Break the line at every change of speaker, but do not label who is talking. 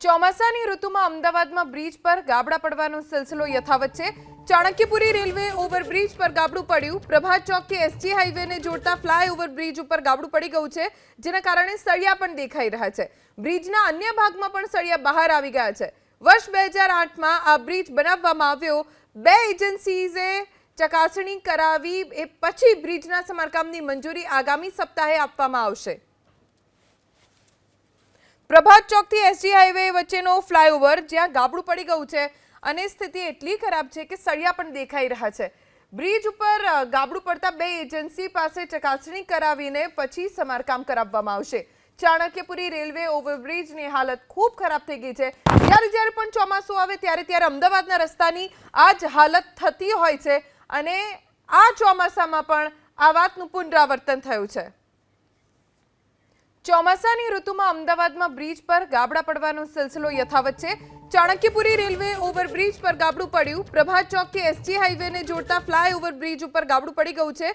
ચોમાસાની ઋતુમાં અમદાવાદમાં બ્રિજ પર ગાબડા પડવાનો સિલસિલો યથાવત છે. ચાણક્યપુરી રેલવે ઓવરબ્રિજ પર ગાબડું પડ્યું. પ્રભાત ચોકથી એસજી હાઈવેને જોડતા ફ્લાય ઓવરબ્રિજ ઉપર ગાબડું પડી ગયું છે, જેના કારણે સળિયા પણ દેખાઈ રહ્યા છે. બ્રિજના અન્ય ભાગમાં પણ સળિયા બહાર આવી ગયા છે. વર્ષ બે હજાર આઠમાં આ બ્રિજ બનાવવામાં આવ્યો. બે એજન્સીઝે ચકાસણી કરાવી, એ પછી બ્રિજના સમારકામની મંજૂરી આગામી સપ્તાહે આપવામાં આવશે. પ્રભાત ચોકથી એસજી હાઈવે વચ્ચેનો ફ્લાયઓવર જ્યાં ગાબડું પડી ગયું છે અને સ્થિતિ એટલી ખરાબ છે કે સળિયા પણ દેખાઈ રહ્યા છે. બ્રિજ ઉપર ગાબડું પડતા બે એજન્સી પાસે ચકાસણી કરાવીને પછી સમારકામ કરાવવામાં આવશે. ચાણક્યપુરી રેલવે ઓવરબ્રિજની હાલત ખૂબ ખરાબ થઈ ગઈ છે. જ્યારે જ્યારે પણ ચોમાસું આવે ત્યારે ત્યારે અમદાવાદના રસ્તાની આ જ હાલત થતી હોય છે અને આ ચોમાસામાં પણ આ વાતનું પુનરાવર્તન થયું છે. ચોમાસાની ઋતુમાં અમદાવાદમાં બ્રિજ પર ગાબડા પડવાનો સિલસિલો યથાવત છે. ચાણક્યપુરી રેલવે ઓવરબ્રિજ પર ગાબડું પડ્યું. પ્રભાત ચોકથી એસજી હાઈવેને જોડતા ફ્લાય બ્રિજ ઉપર ગાબડું પડી ગયું છે.